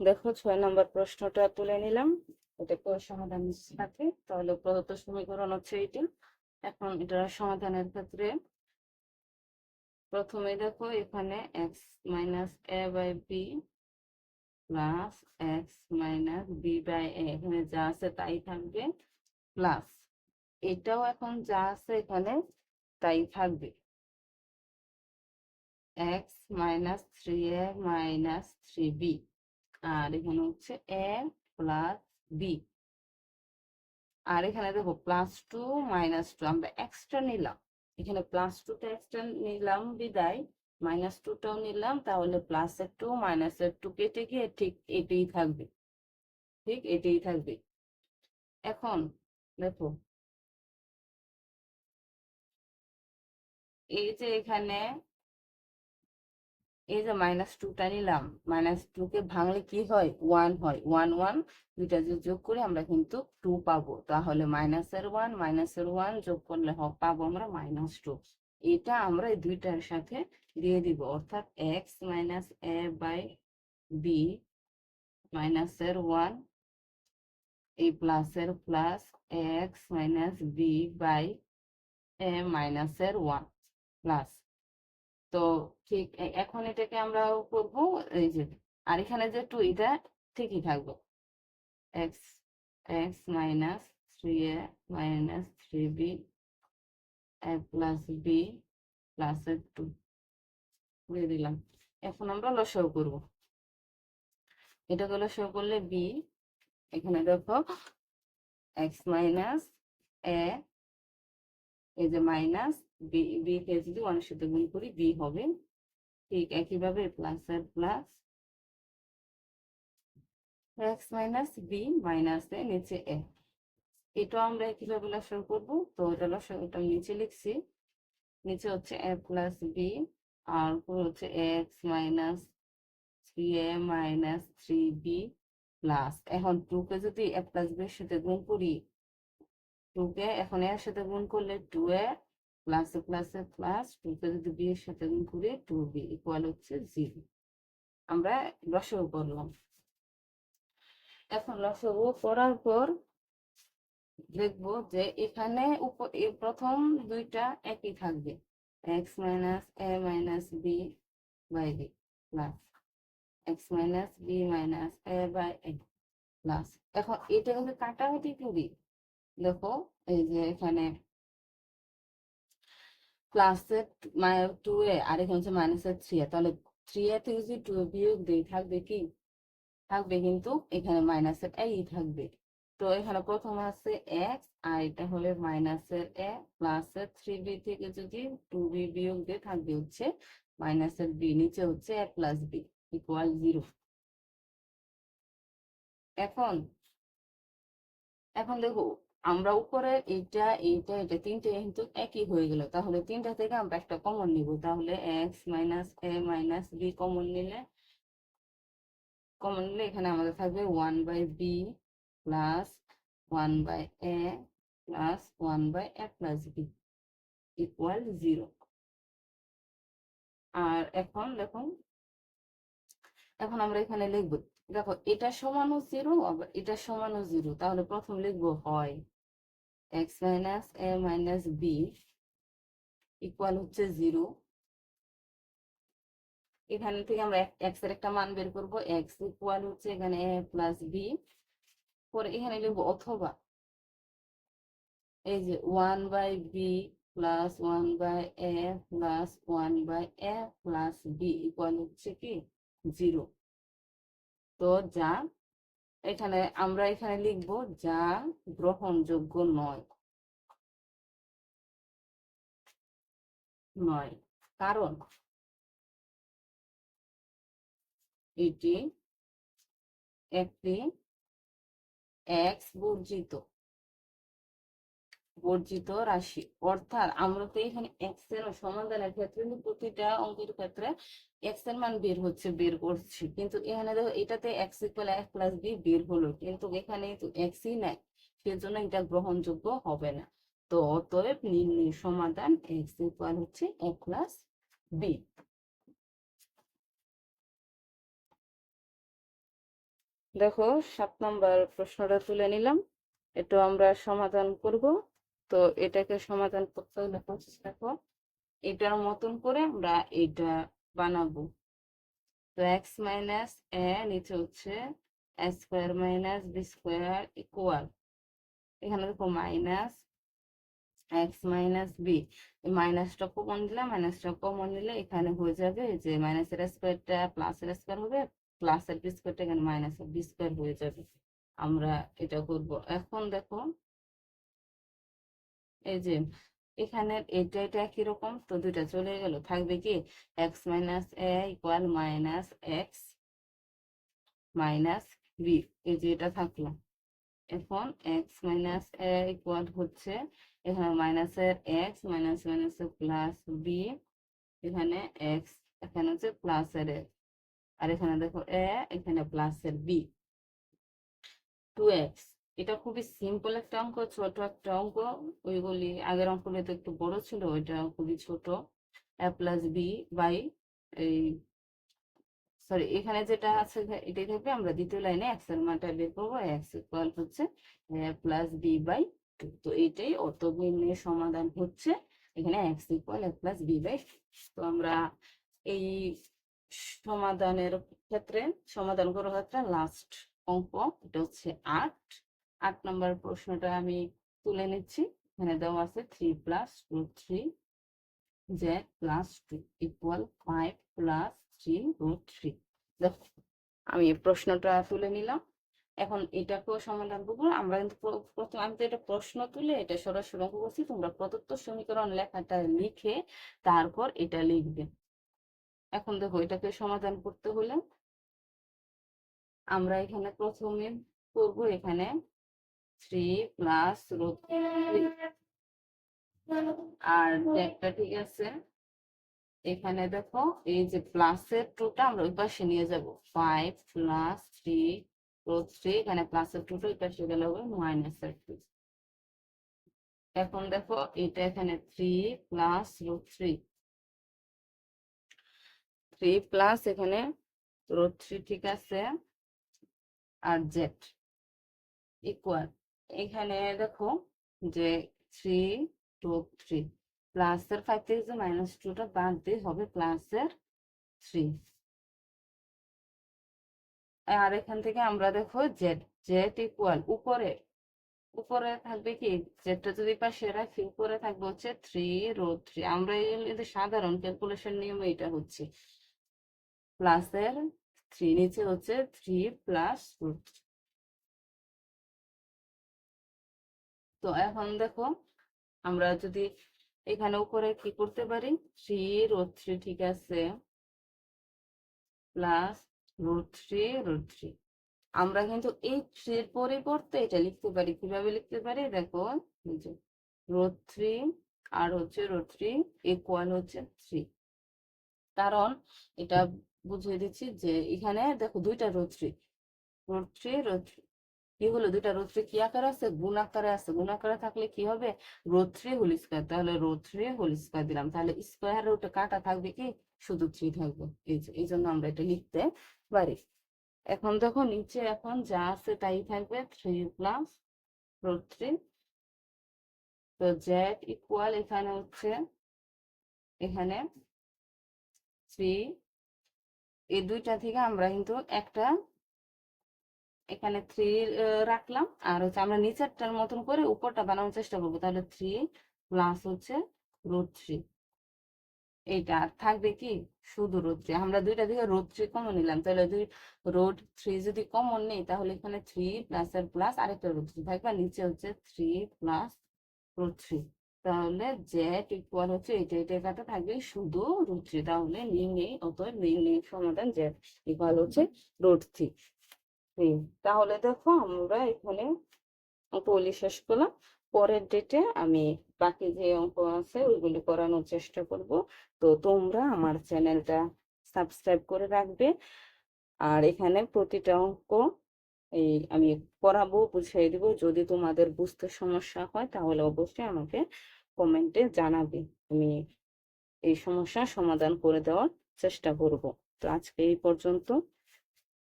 দেখো ছয় নম্বর প্রশ্নটা তুলে নিলাম। এটা সমাধানের সাথে তাহলে প্রদত্ত সমীকরণ হচ্ছে এটি এখন এটার সমাধানের ক্ষেত্রে প্রথমে দেখো এখানে X minus A by B plus X minus B by A এখানে যা আছে তাই থাকবে। প্লাস এটাও এখন যা আছে এখানে তাই থাকবে। X minus three A minus three B আর এখানে হচ্ছে এ প্লাস বি আর এখানে দেখো প্লাস টু মাইনাস টু আমরা এক্সট্রা নিলাম। এখানে প্লাস টুটা এক্সট্রা নিলাম বিদায়। মাইনাস টুটাও নিলাম, তাহলে প্লাসের টু মাইনাসের টু কেটে গিয়ে ঠিক এটাই থাকবে। ঠিক এটাই থাকবে। এখন দেখো, এই যে এখানে এই যে মাইনাস টুটা নিলাম মাইনাস টু কে ভাঙলে কি হয়? ওয়ান হয়। ওয়ান ওয়ান দুইটা যদি যোগ করি আমরা কিন্তু টু পাবো। তাহলে মাইনাসের ওয়ান মাইনাসের ওয়ান যোগ করলে পাবো আমরা মাইনাস টু এটা আমরা এই দুইটার সাথে দিয়ে দিব। অর্থাৎ X minus A by B মাইনাসের ওয়ান এই প্লাসের plus X minus B by A মাইনাসের ওয়ান প্লাস তো ঠিক এখন এটাকে আমরা করব এই যে, আর এখানে যে টু এটা ঠিকই থাকবে। X X minus three A minus three B plus B plus two দিয়ে দিলাম। এখন আমরা লসাগু করব। এটাকে লসাগু করলে বি এখানে দেখো এক্স মাইনাস এ এই যে মাইনাস বি বি কে যদি ওয়ানের সাথে গুণ করি বি হবে ঠিক একইভাবে plus R plus X minus B minus A নিচে এ এটা আমরা একইভাবে লসাগু করব। তো এটা লসাগুটা নিচে লিখছি। নিচে হচ্ছে এ প্লাস বি আর উপর হচ্ছে X minus three A minus three B plus এখন টু কে যদি এ প্লাস বি এর সাথে গুণ করি টু কে এখন এর সাথে গুণ করলে two A plus plus plus two কে যদি বি এর সাথে গুণ করি টু বি ইকুয়াল হচ্ছে জিরো আমরা লসাগু করলাম। এখন লসাগু করার পর দেখব যে এখানে প্রথম দুইটা একই থাকবে। X minus A minus B by B plus X minus B minus A by A plus এখন এটা যদি কাটাকাটি করি। দেখো, এই যে এখানে প্লাসের টু এ আর এখানে হচ্ছে মাইনাসের থ্রি এ। তাহলে থ্রি এ থেকে যদি টু বিয়োগ দিই, থাকবে কি? থাকবে কিন্তু এখানে মাইনাসের এই থাকবে। তো এখানে প্রথম আছে এক্স আর এটা হলে মাইনাসের এ প্লাসের থ্রি বি থেকে যদি টু বি বিয়োগ দিয়ে থাকবে হচ্ছে মাইনাসের বি নিচে হচ্ছে A plus B equal zero এখন এখন দেখো আমরা উপরে এইটা এইটা এটা তিনটে কিন্তু একই হয়ে গেল। তাহলে তিনটা থেকে আমরা একটা কমন নিব। তাহলে X minus A minus B common নিলে কমন নিলে এখানে আমাদের থাকবে one by B plus one by A plus one by A plus B equal zero আর এখন দেখুন, এখন আমরা এখানে লিখব, দেখো এটা সমানও জিরো আবার এটা সমানও জিরো তাহলে প্রথম লিখব হয় X minus A minus B equal হচ্ছে জিরো এখানে থেকে আমরা এক্সের একটা মান বের করব। এক্স ইকুয়াল হচ্ছে এখানে এ প্লাস বি পরে এখানে লিখব অথবা। এই যে one by B plus one by A plus one by A plus B equal হচ্ছে কি? জিরো তো যা এখানে আমরা এখানে লিখব যা গ্রহণযোগ্য নয়। নয়। কারণ এটি একটি এক্স বর্জিত। বর্জিত রাশি। অর্থাৎ আমরা তো এখানে এক্সের সমাধানের ক্ষেত্রে কিন্তু প্রতিটা অঙ্কের ক্ষেত্রে এক্সের মান বের হচ্ছে, বের করছি। কিন্তু এখানে দেখো, এটাতে X equal X plus B বের হলো, কিন্তু এখানে তো এক্সই নাই, সেজন্য এটা গ্রহণযোগ্য হবে না। তো অতএব নির্ণয় সমাধান এক্স ইকুয়াল হচ্ছে এক প্লাস বি দেখো, সাত নম্বর প্রশ্নটা তুলে নিলাম। এটা আমরা সমাধান করব। তো এটাকে সমাধান করতে হলে দেখো। এটার মতন করে আমরা এটা বানাবো। তো এক্স মাইনাস এ নিচে হচ্ছে A square minus B square equal এখানে দেখো মাইনাস এক্স মাইনাস বি মাইনাসটা কমন দিলে মাইনাসটা কমন নিলে এখানে হয়ে যাবে যে মাইনাসের স্কোয়ারটা প্লাসের স্কোয়ার হবে প্লাসের বি স্কোয়ারটা এখানে মাইনাসের বি স্কোয়ার হয়ে যাবে। আমরা এটা করব। এখন দেখো এই যে এখানে এটা এটা একই রকম, তো দুইটা চলে গেল। থাকবে কি X minus A equal minus X minus B এই যে এটা থাকল। এখন এক্স মাইনাস এ ইকুয়াল হচ্ছে, এখানে মাইনাসের এক্স মাইনাস মাইনাসের প্লাস বি এখানে এক্স এখানে হচ্ছে প্লাসের এ আর এখানে দেখো এ এখানে প্লাসের বি টু এক্স এটা খুবই সিম্পল একটা অঙ্ক, ছোট একটা অঙ্ক। ওইগুলি আগের অঙ্কগুলি তো একটু বড় ছিল, ওইটা খুবই ছোট। এ প্লাস বি বাই এই সরি এখানে যেটা আছে, এটাই থাকবে, আমরা দ্বিতীয় লাইনে এক্সের মানটা বের করব। এক্স ইকুয়াল হচ্ছে প্লাস বি বাই টু তো এইটাই অর্থবিন্যাস সমাধান হচ্ছে। এখানে X equal A plus B by তো আমরা এই সমাধানের ক্ষেত্রে, সমাধান করার ক্ষেত্রে লাস্ট অঙ্ক, এটা হচ্ছে আট। আট নম্বর প্রশ্নটা আমি তুলে নিচ্ছি। এখানে দেওয়া আছে three plus two three Z plus two equal five plus three root three দেখো, আমি প্রশ্নটা তুলে নিলাম। এখন এটাকেও সমাধান করব। আমরা কিন্তু প্র- প্রথম, আমি তো এটা প্রশ্ন তুলে এটা সরাসরি অঙ্ক করছি। তোমরা প্রদত্ত সমীকরণ লেখাটা লিখে তারপর এটা লিখবে। এখন দেখো, এটাকে সমাধান করতে হলে আমরা এখানে প্রথমে করব এখানে থ্রি প্লাস রুট আর একটা ঠিক আছে। এখানে দেখো, এই যে প্লাসের টুটা আমরা ওই পাশে নিয়ে যাব। Five plus three root three এখানে প্লাসের টুটা ওই পাশে গেলে হবে মাইনাসের টু এখন দেখো, এটা এখানে three plus root three three plus এখানে রুট থ্রি ঠিক আছে। আর জেড ইকুয়াল এখানে দেখো যে থ্রি টু থ্রি প্লাসের ফাইভ থেকে যে মাইনাস টুটা বাদ দিয়ে হবে প্লাসের থ্রি আর এখান থেকে আমরা দেখো জেড জেড ইকুয়াল উপরে উপরে থাকবে কি? জেডটা যদি পাশে রাখি, উপরে থাকবে হচ্ছে থ্রি রো থ্রি আমরা এই সাধারণ ক্যালকুলেশন নিয়ম এটা হচ্ছে। প্লাসের থ্রি নিচে হচ্ছে থ্রি প্লাস রুট তো এখন দেখো, আমরা যদি এখানে উপরে কি করতে পারি? থ্রি রোড থ্রি ঠিক আছে? Plus root three root three আমরা কিন্তু এই থ্রি থ্রির পরিবর্তে এটা লিখতে পারি। কীভাবে লিখতে পারি? দেখো রোড থ্রি আর হচ্ছে রোড থ্রি ইকুয়াল হচ্ছে থ্রি কারণ এটা বুঝিয়ে দিচ্ছি যে এখানে দেখো দুইটা root three root three root three কি হলো? দুইটা রোড থ্রি কি আকারে আছে? গুণ আকারে আছে। গুণ আকারে থাকলে কি হবে? রোড থ্রি হোল স্কোয়ার তাহলে রোড থ্রি হোল স্কোয়ার দিলাম। তাহলে স্কোয়ার ওটা কাটা থাকবে কি? শুধু থ্রি থাকবে। এই যে, এই জন্য আমরা এটা লিখতে পারি। এখন দেখো নিচে এখন যা আছে তাই থাকবে। থ্রি প্লাস রোড থ্রি তো জেড ইকুয়াল এখানে হচ্ছে, এখানে থ্রি এই দুইটা থেকে আমরা কিন্তু একটা এখানে থ্রি রাখলাম। আর হচ্ছে আমরা নিচেরটার মতন করে উপরটা বানানোর চেষ্টা করব। তাহলে থ্রি প্লাস হচ্ছে রুট থ্রি এইটা আর থাকবে কি? শুধু রোড থ্রি আমরা দুইটা দিকে রোড থ্রি কমন নিলাম। তাহলে দুই রোড থ্রি যদি কমন নেই, তাহলে এখানে থ্রি প্লাস এর প্লাস আরেকটা রোড থ্রি থাকবে। নিচে হচ্ছে থ্রি প্লাস রোড থ্রি তাহলে জেড ইকুয়াল হচ্ছে এটা এটা কাটা থাকবে শুধু রুট থ্রি তাহলে নির্ণয় অতএব নেই সমাধান জেড ইকুয়াল হচ্ছে রুট থ্রি হুম তাহলে দেখো আমরা এখানে অঙ্কগুলি শেষ করলাম। পরের ডেটে আমি বাকি যে অঙ্ক আছে ওইগুলি করানোর চেষ্টা করব। তো তোমরা আমার চ্যানেলটা সাবস্ক্রাইব করে রাখবে। আর এখানে প্রতিটা অঙ্ক এই আমি করাবো বুঝিয়ে দিব। যদি তোমাদের বুঝতে সমস্যা হয় তাহলে অবশ্যই আমাকে কমেন্টে জানাবে। আমি এই সমস্যার সমাধান করে দেওয়ার চেষ্টা করব। তো আজকে এই পর্যন্ত।